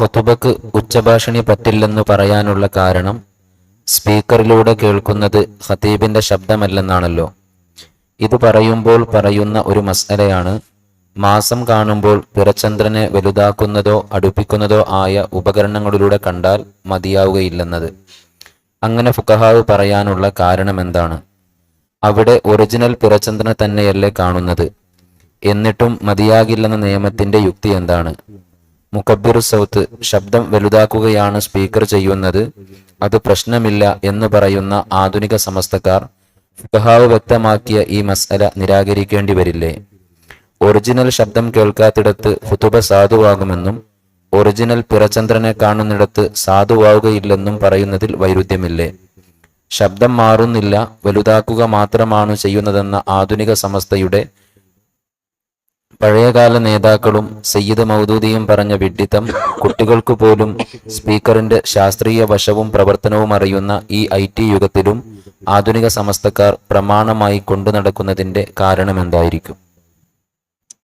ഖുതുബക്ക് ഉച്ചഭാഷണി പറ്റില്ലെന്ന് പറയാനുള്ള കാരണം സ്പീക്കറിലൂടെ കേൾക്കുന്നത് ഖതീബിന്റെ ശബ്ദമല്ലെന്നാണല്ലോ. ഇത് പറയുമ്പോൾ പറയുന്ന ഒരു മസലയാണ് മാസം കാണുമ്പോൾ പിറചന്ദ്രനെ വലുതാക്കുന്നതോ അടുപ്പിക്കുന്നതോ ആയ ഉപകരണങ്ങളിലൂടെ കണ്ടാൽ മതിയാവുകയില്ലെന്നത്. അങ്ങനെ ഫുക്കഹാവ് പറയാനുള്ള കാരണമെന്താണ്? അവിടെ ഒറിജിനൽ പിറചന്ദ്രനെ തന്നെയല്ലേ കാണുന്നത്? എന്നിട്ടും മതിയാകില്ലെന്ന നിയമത്തിന്റെ യുക്തി എന്താണ്? മുക്കബിറു സൗത്ത് ശബ്ദം വലുതാക്കുകയാണ് സ്പീക്കർ ചെയ്യുന്നത്. അത് പ്രശ്നമില്ല എന്ന് പറയുന്ന ആധുനിക സമസ്തക്കാർ ഫുഹാവ് വ്യക്തമാക്കിയ ഈ മസല നിരാകരിക്കേണ്ടി വരില്ലേ? ഒറിജിനൽ ശബ്ദം കേൾക്കാത്തിടത്ത് ഫുതുബ സാധുവാകുമെന്നും ഒറിജിനൽ പിറചന്ദ്രനെ കാണുന്നിടത്ത് സാധുവാകുകയില്ലെന്നും പറയുന്നതിൽ വൈരുദ്ധ്യമില്ലേ? ശബ്ദം മാറുന്നില്ല വലുതാക്കുക മാത്രമാണ് ചെയ്യുന്നതെന്ന ആധുനിക സമസ്തയുടെ പഴയകാല നേതാക്കളും സയ്യിദ് മൗദൂദിയും പറഞ്ഞ വിഡ്ഢിത്തം കുട്ടികൾക്കു പോലും സ്പീക്കറിന്റെ ശാസ്ത്രീയ വശവും പ്രവർത്തനവും അറിയുന്ന ഈ ഐ ടി യുഗത്തിലും ആധുനിക സമസ്തക്കാർ പ്രമാണമായി കൊണ്ടു നടക്കുന്നതിന്റെ കാരണമെന്തായിരിക്കും?